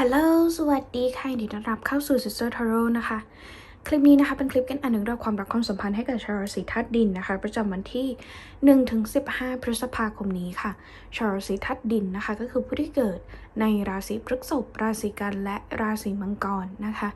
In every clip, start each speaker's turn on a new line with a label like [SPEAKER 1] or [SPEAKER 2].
[SPEAKER 1] ฮัลโหล สวัสดีค่ะยินดีต้อนรับเข้าสู่ Sister Tarot นะคะ คลิปนี้นะคะเป็นคลิปกันอันหนึ่งเรื่องความรักความสัมพันธ์ให้กับชาวราศีธาตุดินนะคะ ประจำวันที่1ถึง15 พฤษภาคมนี้ค่ะ ชาวราศีธาตุดินนะคะ ก็คือผู้ที่เกิด ในราศีพฤษภราศีกันและราศีมังกรนะคะ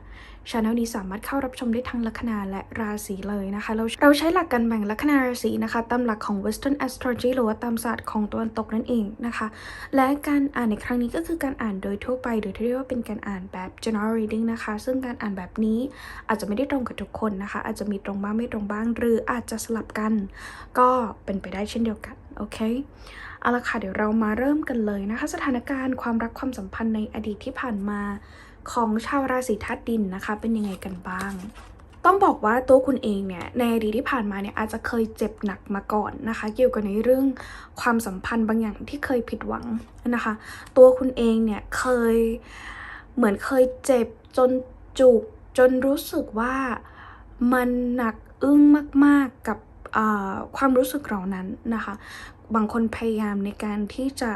[SPEAKER 1] ช anel นี้สามารถเข้ารับชมได้ทั้งลัคนาและราศีเลยนะคะ เราเราใช้หลักการแบ่งลัคนาราศีนะคะ ตามหลักของ Western Astrology หรือว่าตามศาสตร์ของตะวันตกนั่นเองนะคะ และการอ่านในครั้งนี้ก็คือการอ่านโดยทั่วไป หรือที่เรียกว่าเป็นการอ่านแบบ general reading นะคะ ซึ่งการอ่านแบบนี้อาจจะไม่ได้ตรงกับทุกคนนะคะ อาจจะมีตรงบ้างไม่ตรงบ้าง หรืออาจจะสลับกัน ก็เป็นไปได้เช่นเดียวกัน โอเคเอาละค่ะเดี๋ยวเรามาเริ่มกันเลยนะคะ สถานการณ์ความรักความสัมพันธ์ในอดีตที่ผ่านมาของชาวราศีธาตุดินนะคะ เป็นยังไงกันบ้าง ต้องบอกว่าตัวคุณเองเนี่ยในอดีตที่ผ่านมาเนี่ยอาจจะเคยเจ็บหนักมาก่อนนะคะ เกี่ยวกับในเรื่องความสัมพันธ์บางอย่างที่เคยผิดหวังนะคะ ตัวคุณเองเนี่ยเคยเหมือนเคยเจ็บจนจุกจนรู้สึกว่ามันหนักอึ้งมาก ๆกับ ความรู้สึกเหล่านั้นนะคะ บางคนพยายามในการที่จะ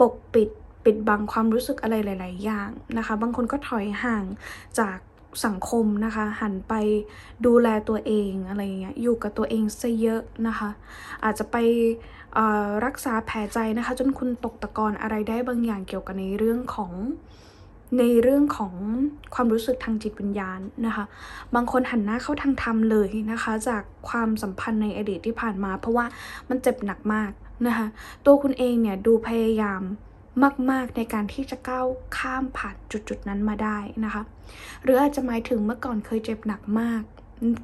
[SPEAKER 1] ปกปิดปิดบังความรู้สึกอะไรหลาย ๆ อย่างนะคะ บางคนก็ถอยห่างจากสังคมนะคะ หันไปดูแลตัวเองอะไรเงี้ย อยู่กับตัวเองซะเยอะนะคะ อาจจะไปรักษาแผลใจนะคะ จนคุณตกตะกอนอะไรได้บางอย่างเกี่ยวกับในเรื่องของ ในเรื่องของความรู้สึกทางจิตวิญญาณนะคะ บางคนหันหน้าเข้าทางธรรมเลยนะคะ จากความสัมพันธ์ในอดีตที่ผ่านมา เพราะว่ามันเจ็บหนักมากนะคะ ตัวคุณเองเนี่ยดูพยายามมาก ๆ ในการที่จะก้าวข้ามผ่านจุด ๆ นั้นมาได้นะคะ หรืออาจจะหมายถึงเมื่อก่อนเคยเจ็บหนักมาก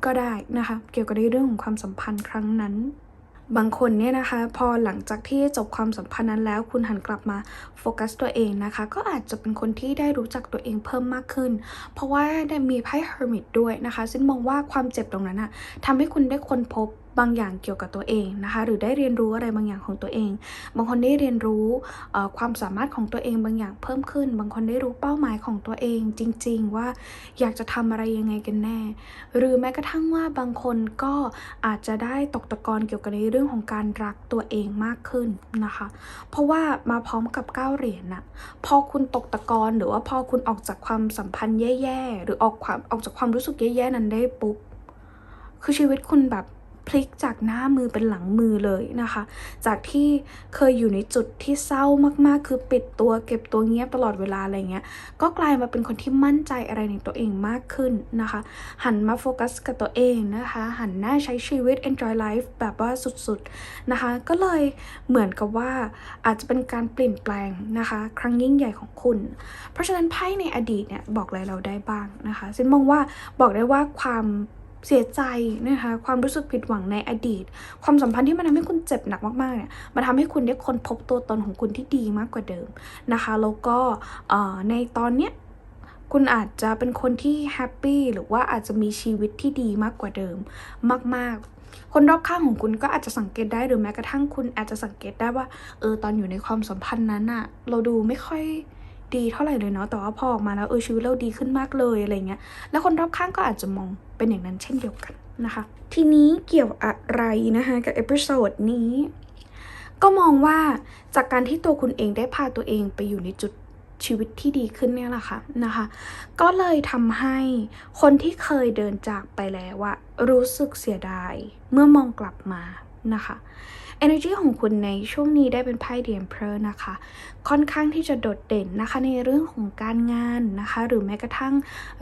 [SPEAKER 1] ก็ได้นะคะ เกี่ยวกับในเรื่องของความสัมพันธ์ครั้งนั้น บางคนเนี่ยนะคะ พอหลังจากที่จบความสัมพันธ์นั้นแล้ว คุณหันกลับมาโฟกัสตัวเองนะคะ ก็อาจจะเป็นคนที่ได้รู้จักตัวเองเพิ่มมากขึ้น เพราะว่าได้มีไพ่เฮอร์มิตด้วยนะคะ ซึ่งมองว่าความเจ็บตรงนั้นอะทำให้คุณได้ค้นพบบางอย่างเกี่ยวกับตัวเองนะคะ หรือได้เรียนรู้อะไรบางอย่างของตัวเอง บางคนได้เรียนรู้ความสามารถของตัวเองบางอย่างเพิ่มขึ้น บางคนได้รู้เป้าหมายของตัวเอง จริง ๆ ว่าอยากจะทำอะไรยังไงกันแน่ หรือแม้กระทั่งว่าบางคนก็อาจจะได้ตกตะกอนเกี่ยวกับในเรื่องของการรักตัวเองมากขึ้นนะคะ เพราะว่ามาพร้อมกับก้าเหรียญน่ะ พอคุณตกตะกอนหรือว่าพอคุณออกจากความสัมพันธ์แย่ๆ หรือออกความออกจากความรู้สึกแย่ๆ นั้นได้ปุ๊บ คือชีวิตคุณแบบ พลิกจากหน้ามือเป็นหลังมือเลยนะคะ จากที่เคยอยู่ในจุดที่เศร้ามากๆ คือปิดตัวเก็บตัวเงียบตลอดเวลาอะไรเงี้ย ก็กลายมาเป็นคนที่มั่นใจอะไรในตัวเองมากขึ้นนะคะ หันมาโฟกัสกับตัวเองนะคะ หันหน้าใช้ชีวิต enjoy life แบบว่าสุดๆนะคะ ก็เลยเหมือนกับว่าอาจจะเป็นการเปลี่ยนแปลงนะคะ ครั้งยิ่งใหญ่ของคุณ เพราะฉะนั้นไพ่ในอดีตเนี่ยบอกอะไรเราได้บ้างนะคะซินมองว่าบอกได้ว่าความ เสียใจนะคะความรู้สึกผิดหวังในอดีต ความสัมพันธ์ที่มันทำให้คุณเจ็บหนักมากๆเนี่ยมันทำให้คุณได้ค้นพบตัวตนของคุณที่ดีมากกว่าเดิมนะคะแล้วก็ในตอนเนี้ยคุณอาจจะเป็นคนที่แฮปปี้หรือว่าอาจจะมีชีวิตที่ดีมากกว่าเดิมมาก ๆคนรอบข้างของคุณก็อาจจะสังเกตได้หรือแม้กระทั่งคุณอาจจะสังเกตได้ว่าเออตอนอยู่ในความสัมพันธ์นั้นอะเราดูไม่ค่อย ดีเท่าไหร่เลยเนาะแต่ว่าพอออกมาแล้วเออชีวิตเราดีขึ้นมากเลยอะไรเงี้ยแล้วคนรอบข้างก็อาจจะมองเป็นอย่างนั้นเช่นเดียวกันนะคะ ทีนี้เกี่ยวอะไรนะคะ กับเอพิโซดนี้ ก็มองว่าจากการที่ตัวคุณเองได้พาตัวเองไปอยู่ในจุดชีวิตที่ดีขึ้นเนี่ยแหละค่ะนะคะ ก็เลยทำให้คนที่เคยเดินจากไปแล้วอะรู้สึกเสียดายเมื่อมองกลับมานะคะ energy ของคุณในช่วงนี้ได้เป็นไพ่เดียมเพลนะคะ ค่อนข้างที่จะโดดเด่นนะคะในเรื่องของการงานนะคะ หรือแม้กระทั่ง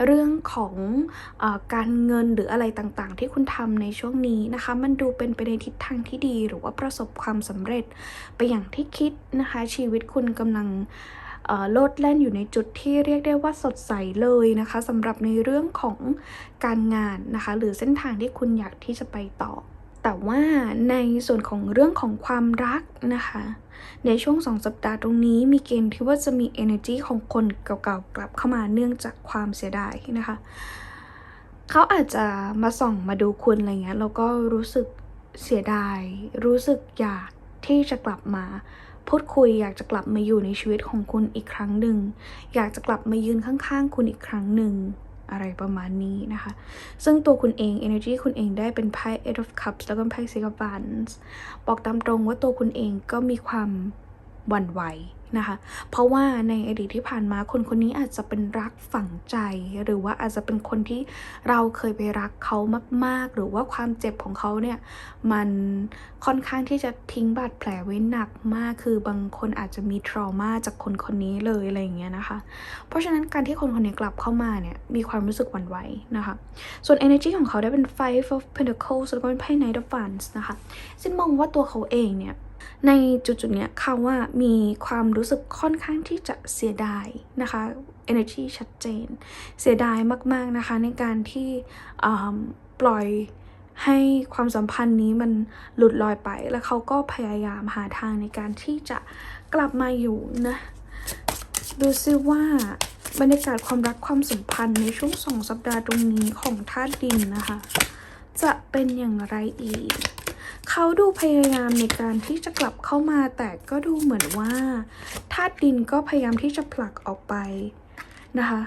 [SPEAKER 1] เรื่องของอการเงินหรืออะไรต่างๆ ที่คุณทำในช่วงนี้นะคะ มันดูเป็นไปในทิศทางที่ดีหรือว่าประสบความสำเร็จไปอย่างที่คิดนะคะ ชีวิตคุณกำลังโลดแล่นอยู่ในจุดที่เรียกได้ว่าสดใสเลยนะคะสำหรับในเรื่องของการงานนะคะ หรือเส้นทางที่คุณอยากที่จะไปต่อ แต่ว่าในส่วนของเรื่องของความรักนะคะ ในช่วงสองสัปดาห์ตรงนี้มีเกณฑ์ที่ว่าจะมี energy ของคนเก่าๆกลับเข้ามาเนื่องจากความเสียดายนะคะเขาอาจจะมาส่องมาดูคุณอะไรเงี้ยแล้วก็รู้สึกเสียดาย รู้สึกอยากที่จะกลับมาพูดคุยอยากจะกลับมาอยู่ในชีวิตของคุณอีกครั้งหนึ่ง อยากจะกลับมายืนข้างๆ คุณอีกครั้งหนึ่ง อะไรประมาณนี้นะคะ ซึ่งตัวคุณเอง energy คุณเองได้เป็นไพ่ eight of cups แล้วก็ไพ่ six of wands บอกตามตรงว่าตัวคุณเองก็มีความ วั่นไหวนะคะ เพราะว่าในอดีตที่ผ่านมาคนคนนี้อาจจะเป็นรักฝังใจ หรือว่าอาจจะเป็นคนที่เราเคยไปรักเขามาก ๆ หรือว่าความเจ็บของเขาเนี่ยมันค่อนข้างที่จะทิ้งบาดแผลไว้หนักมาก คือบางคนอาจจะมีทรมาจากคนคนนี้เลยอะไรอย่างเงี้ยนะคะ เพราะฉะนั้นการที่คนคนนี้กลับเข้ามาเนี่ยมีความรู้สึกหวั่นไหวนะคะ ส่วน energy ของเขาได้เป็น five of pentacles แล้วก็เป็นไพ่ knight of wands นะคะซึ่งมองว่าตัวเขาเองเนี่ย ในจุดจุดๆเนี้ยเขาว่ามีความรู้สึกค่อนข้างที่จะเสียดายนะคะ energy ชัดเจน เสียดายมากๆนะคะในการที่ปล่อยให้ความสัมพันธ์นี้มันหลุดลอยไป แล้วเขาก็พยายามหาทางในการที่จะกลับมาอยู่นะ ดูซิว่าบรรยากาศความรักความสัมพันธ์ในช่วงสองสัปดาห์ตรงนี้ของธาตุดินนะคะ จะเป็นอย่างไรอีก เขาดูพยายามในการที่จะกลับเข้ามา แต่ก็ดูเหมือนว่าธาตุดินก็พยายามที่จะผลักออกไปนะคะ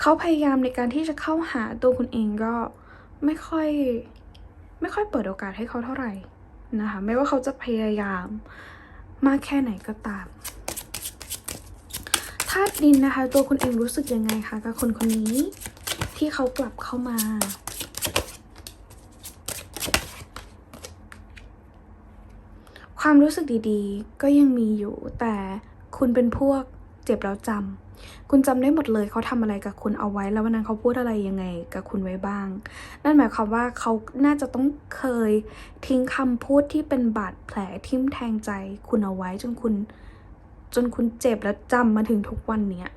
[SPEAKER 1] เขาพยายามในการที่จะเข้าหาตัวคุณเองก็ไม่ค่อย ไม่ค่อยเปิดโอกาสให้เขาเท่าไหร่นะคะไม่ว่าเขาจะพยายามมากแค่ไหนก็ตามธาตุดินนะคะ ตัวคุณเองรู้สึกยังไงคะกับคนคนนี้ที่เขากลับเข้ามา ความรู้สึกดีๆ ก็ยังมีอยู่ แต่คุณเป็นพวกเจ็บแล้วจำคุณจำได้หมดเลยเขาทำอะไรกับคุณเอาไว้ แล้ววันนั้นเขาพูดอะไรยังไงกับคุณไว้บ้าง นั่นหมายความว่าเขาน่าจะต้องเคยทิ้งคำพูดที่เป็นบาดแผลทิ่มแทงใจคุณเอาไว้จนคุณ จนคุณเจ็บแล้วจำมาถึงทุกวันเนี้ย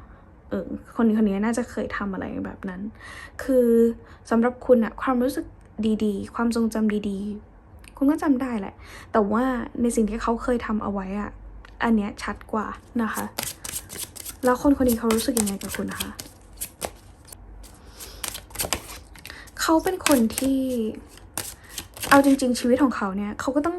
[SPEAKER 1] เออคนนี้คนนี้น่าจะเคยทำอะไรแบบนั้น คือสำหรับคุณอะความรู้สึกดีๆ ความทรงจำดีๆ คุณก็จำได้แหละ แต่ว่าในสิ่งที่เขาเคยทำเอาไว้อะอันเนี้ยชัดกว่านะคะ แล้วคนคนนี้เขารู้สึกยังไงกับคุณคะเขาเป็นคนที่เอาจริง ๆ ชีวิตของเขาเนี่ยเขาก็ต้อง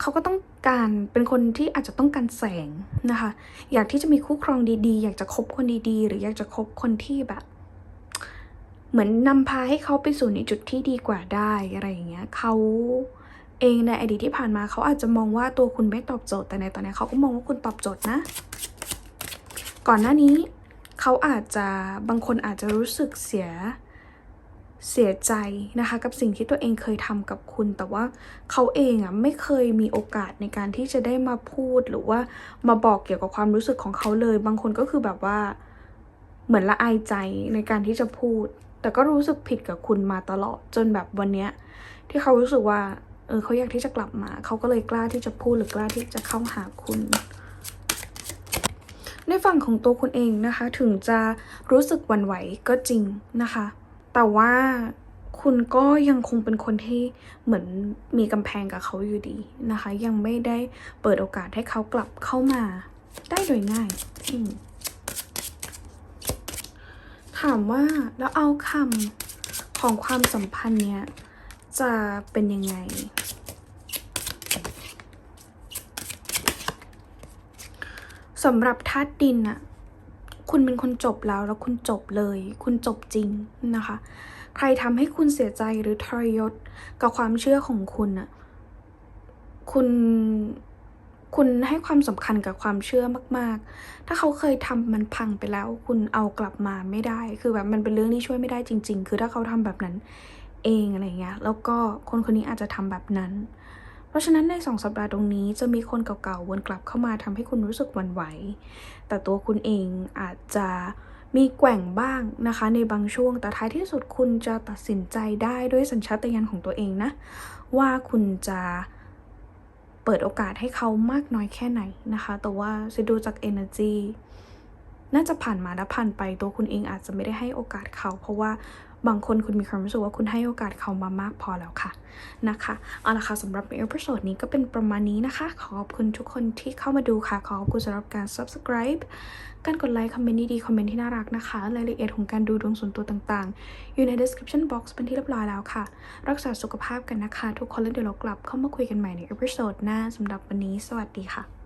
[SPEAKER 1] เขาก็ต้องการเป็นคนที่อาจจะต้องการแสงนะคะ อยากที่จะมีคู่ครองดีๆ อยากจะคบคนดีๆ หรืออยากจะคบคนที่แบบ เหมือนนำพาให้เขาไปสู่ในจุดที่ดีกว่าได้อะไรอย่างเงี้ยเขา เองในอดีตที่ผ่านมาเขาอาจจะมองว่าตัวคุณไม่ตอบโจทย์ แต่ในตอนนี้เขาก็มองว่าคุณตอบโจทย์นะ ก่อนหน้านี้เขาอาจจะบางคนอาจจะรู้สึกเสียเสียใจนะคะกับสิ่งที่ตัวเองเคยทำกับคุณ แต่ว่าเขาเองอะไม่เคยมีโอกาสในการที่จะได้มาพูดหรือว่ามาบอกเกี่ยวกับความรู้สึกของเขาเลย บางคนก็คือแบบว่าเหมือนละอายใจในการที่จะพูด แต่ก็รู้สึกผิดกับคุณมาตลอดจนแบบวันเนี้ยที่เขารู้สึกว่า ออเขาอยากที่จะกลับมา เขาก็เลยกล้าที่จะพูดหรือกล้าที่จะเข้าหาคุณ ในฝั่งของตัวคุณเองนะคะ ถึงจะรู้สึกหวั่นไหวก็จริงนะคะ แต่ว่าคุณก็ยังคงเป็นคนที่เหมือนมีกำแพงกับเขาอยู่ดีนะคะ ยังไม่ได้เปิดโอกาสให้เขากลับเข้ามา ได้โดยง่ายถามว่าแล้วเอาคำของความสัมพันธ์เนี้ย จะเป็นยังไง สำหรับธาตุดินอะคุณเป็นคนจบแล้วแล้วคุณจบเลย คุณจบจริงนะคะ ใครทำให้คุณเสียใจหรือทรยศกับความเชื่อของคุณอะคุณคุณให้ความสำคัญกับความเชื่อมาก ๆ ถ้าเขาเคยทำมันพังไปแล้ว คุณเอากลับมาไม่ได้ คือแบบมันเป็นเรื่องที่ช่วยไม่ได้จริง ๆ คือถ้าเขาทำแบบนั้น เองอะไรเงี้ย แล้วก็คนคนนี้อาจจะทำแบบนั้น เพราะฉะนั้นในสองสัปดาห์ตรงนี้จะมีคนเก่าๆวนกลับเข้ามาทำให้คุณรู้สึกหวั่นไหว แต่ตัวคุณเองอาจจะมีแกว่งบ้างนะคะ ในบางช่วง แต่ท้ายที่สุดคุณจะตัดสินใจได้ด้วยสัญชาตญาณของตัวเองนะ ว่าคุณจะเปิดโอกาสให้เขามากน้อยแค่ไหนนะคะ แต่ว่าจะดูจาก energy น่าจะผ่านมาแล้วผ่านไปตัวคุณเองอาจจะไม่ได้ให้โอกาสเขา เพราะว่า บางคนคุณมีความรู้สึกว่าคุณให้โอกาสเขามามากพอแล้วค่ะนะคะเอาละค่ะสำหรับเอพิโซดนี้ก็เป็นประมาณนี้นะคะ ขอบคุณทุกคนที่เข้ามาดูค่ะ ขอบคุณสำหรับการ subscribe การกดไลค์คอมเมนต์ดีๆคอมเมนต์ที่น่ารักนะคะรายละเอียดของการดูดวงส่วนตัวต่างๆ อยู่ใน description box เป็นที่เรียบร้อยแล้วค่ะ รักษาสุขภาพกันนะคะ ทุกคนแล้วเดี๋ยวเรากลับเข้ามาคุยกันใหม่ในเอพิโซดหน้าสำหรับวันนี้ สวัสดีค่ะ